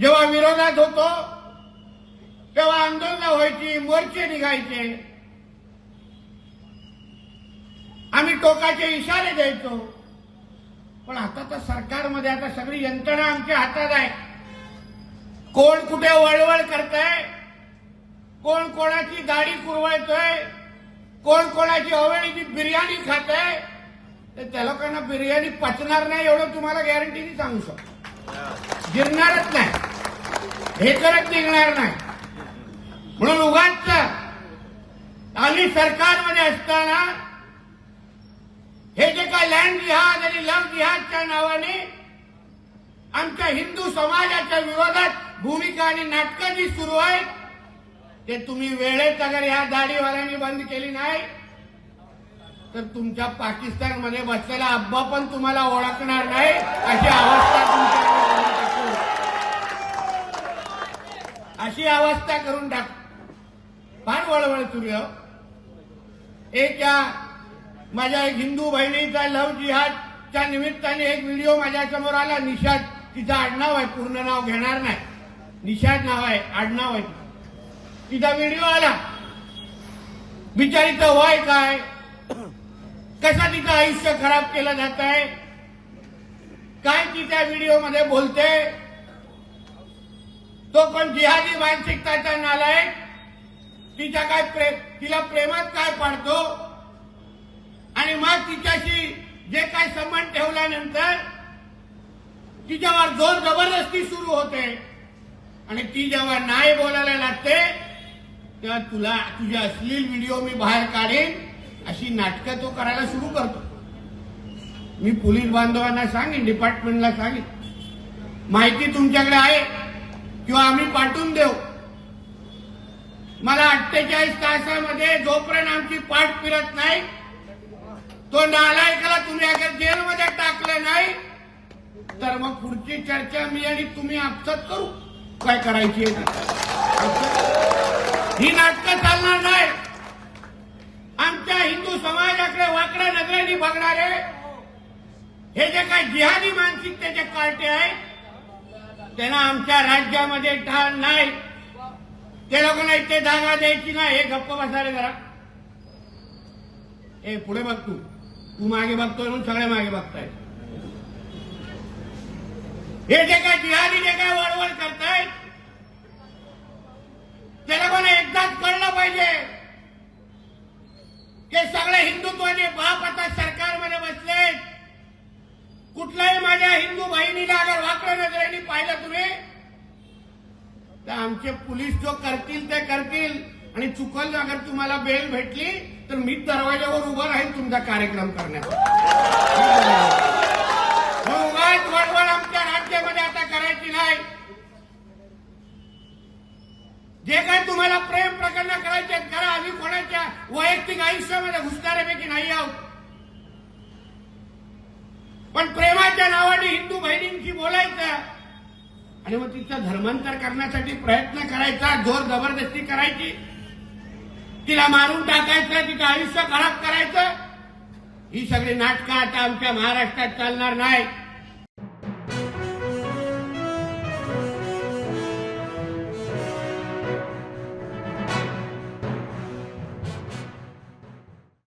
जेव्हा विरोधात होतो तेव्हा आंदोलन व्हायची मोर्चे निघायचे. आम्ही टोकाचे इशारे द्यायचो. पण आता तर सरकारमध्ये आता सगळी यंत्रणा आमच्या हातात आहे. कोण कुठे वळवळ करताय? कोण कोणाची दाढी कुरवळतोय कोण कोणाची अवेळीची बिर्याणी खात आहे तर त्या लोकांना बिर्याणी पचणार नाही एवढं तुम्हाला गॅरंटीने सांगू शकतो. गिरणारच नाही. हे करत निघणार नाही. म्हणून उगाच आम्ही सरकारमध्ये असताना हे जे काय लँड जिहाद आणि लव्ह जिहादच्या नावाने आमच्या हिंदू समाजाच्या विरोधात भूमिका आणि नाटकं जी सुरू आहेत ते तुम्ही वेळेत अगर ह्या दाढीवाल्यांनी बंद केली नाही तर तुमच्या पाकिस्तानमध्ये बसलेला अब्बा पण तुम्हाला ओळखणार नाही अशी आवाज तुमच्याकडे करून टाकू अशी अवस्था करून टाक. फार वळवळ सुरू एक या माझ्या एक हिंदू बहिणीचा लव जिहादच्या निमित्ताने एक व्हिडिओ माझ्यासमोर आला. निषाद तिचं आडनाव आहे पूर्ण नाव घेणार नाही. निषाद नाव आहे आडनाव आहे. तिचा व्हिडिओ आला. बिचारीचं वय काय? कसं तिचं आयुष्य खराब केलं जात आहे काय ती त्या व्हिडिओमध्ये बोलते? तो पण जिहादी मानसिकताचा नालायक तिच्या काय प्रेम तिला प्रेमात काय पाडतो? आणि मग तिच्याशी जे काय संबंध ठेवल्यानंतर तिच्यावर जोर जबरदस्ती सुरू होते. आणि ती जेव्हा नाही बोलायला लागते तेव्हा तुला तुझे अश्लील व्हिडिओ मी बाहेर काढेन अशी नाटकं तो करायला सुरू करतो. मी पोलीस बांधवांना सांगेन डिपार्टमेंटला सांगेन. माहिती तुमच्याकडे आहे? किंवा आम्ही पाठवून देऊ. मला अठ्ठेचाळीस तासामध्ये जोपर्यंत आमची पाठ फिरत नाही तो नालायकाला तुम्ही अगर जेलमध्ये टाकलं नाही तर मग पुढची चर्चा मी आणि तुम्ही आपसात करू. काय करायची ही नाटकं चालणार नाही. आमच्या हिंदू समाजाकडे वाकड्या नजरेने बघणारे हे जे काही जिहादी मानसिकतेचे कार्टे आहेत त्यांना आमच्या राज्यामध्ये ठाण नाही. ते लोकांना इथे जागा द्यायची ना हे गप्प बसायला जरा. ए पुढे बघ तू. तू मागे बघतोय म्हणून सगळे मागे बघताय. हे जे काय जिहादी जे काय वळवळ करतायत ते लोकांना एकदाच कळलं पाहिजे ते सगळे हिंदुत्वाने बाप आता सरकारमध्ये बसले कुठल्याही माझ्या हिंदू बहिणीला अगर वाकड्या नजरेने पाहिलं तुम्ही तर आमचे पोलीस जो करतील ते करतील. आणि चुकल अगर तुम्हाला बेल भेटली तर मी दरवाज्यावर उभं राहील तुमचा कार्यक्रम करण्याचा उगाच वळवळ आमच्या राज्यामध्ये आता करायची नाही. जे काय तुम्हाला प्रेम प्रकरण करायचे आहेत, करा आम्ही कोणाच्या वैयक्तिक आयुष्यामध्ये घुसणाऱ्यापैकी नाही आहोत. पण प्रेम धर्माच्या नावाने हिंदू बहिणींशी बोलायचं. आणि मग तिचं धर्मांतर करण्यासाठी प्रयत्न करायचा जोर जबरदस्ती करायची. तिला मारून टाकायचं तिचं आयुष्य खराब करायचं. ही सगळी नाटकं आता आमच्या महाराष्ट्रात चालणार नाही